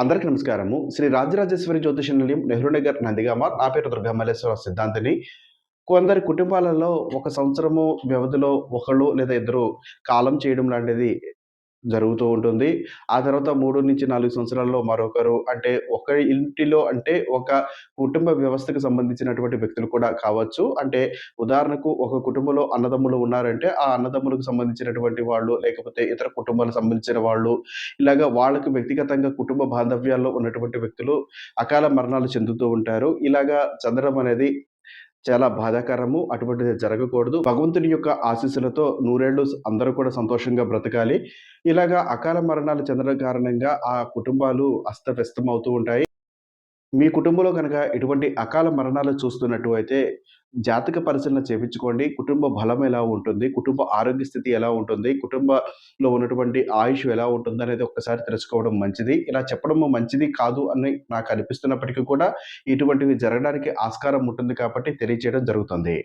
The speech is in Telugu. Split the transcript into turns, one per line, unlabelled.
అందరికీ నమస్కారము. శ్రీ రాజరాజేశ్వరి జ్యోతిష నిలయం నెహ్రూ నగర్ నందిగామ. నా పేరు దుర్గామల్లేశ్వర సిద్ధాంతిని. కొందరి కుటుంబాలలో ఒక సంవత్సరము వ్యవధిలో ఒకళ్ళు లేదా ఇద్దరు కాలం చేయడం లాంటిది జరుగుతూ ఉంటుంది. ఆ తర్వాత మూడు నుంచి నాలుగు సంవత్సరాల్లో మరొకరు అంటే ఒక ఇంటిలో అంటే ఒక కుటుంబ వ్యవస్థకు సంబంధించినటువంటి వ్యక్తులు కూడా కావచ్చు. అంటే ఉదాహరణకు ఒక కుటుంబంలో అన్నదమ్ములు ఉన్నారంటే ఆ అన్నదమ్ములకు సంబంధించినటువంటి వాళ్ళు లేకపోతే ఇతర కుటుంబాలకు సంబంధించిన వాళ్ళు ఇలాగ వాళ్ళకు వ్యక్తిగతంగా కుటుంబ బాంధవ్యాల్లో ఉన్నటువంటి వ్యక్తులు అకాల మరణాలు చెందుతూ ఉంటారు. ఇలాగా చెందడం అనేది చాలా బాధాకరము. అటువంటిది జరగకూడదు. భగవంతుని యొక్క ఆశీస్సులతో నూరేళ్ళు అందరూ కూడా సంతోషంగా బ్రతకాలి. ఇలాగా అకాల మరణాలు చెందడం కారణంగా ఆ కుటుంబాలు అస్తవ్యస్తం అవుతూ ఉంటాయి. మీ కుటుంబంలో కనుక ఎటువంటి అకాల మరణాలు చూస్తున్నట్టు అయితే జాతక పరిశీలన చేపించుకోండి. కుటుంబ బలం ఎలా ఉంటుంది? కుటుంబ ఆరోగ్య స్థితి ఎలా ఉంటుంది? కుటుంబంలో ఉన్నటువంటి ఆయుష్ ఎలా ఉంటుంది అనేది ఒక్కసారి తెలుసుకోవడం మంచిది. ఇలా చెప్పడం మంచిది కాదు అని నాకు అనిపిస్తున్నప్పటికీ కూడా ఇటువంటివి జరగడానికి ఆస్కారం ఉంటుంది కాబట్టి తెలియచేయడం జరుగుతుంది.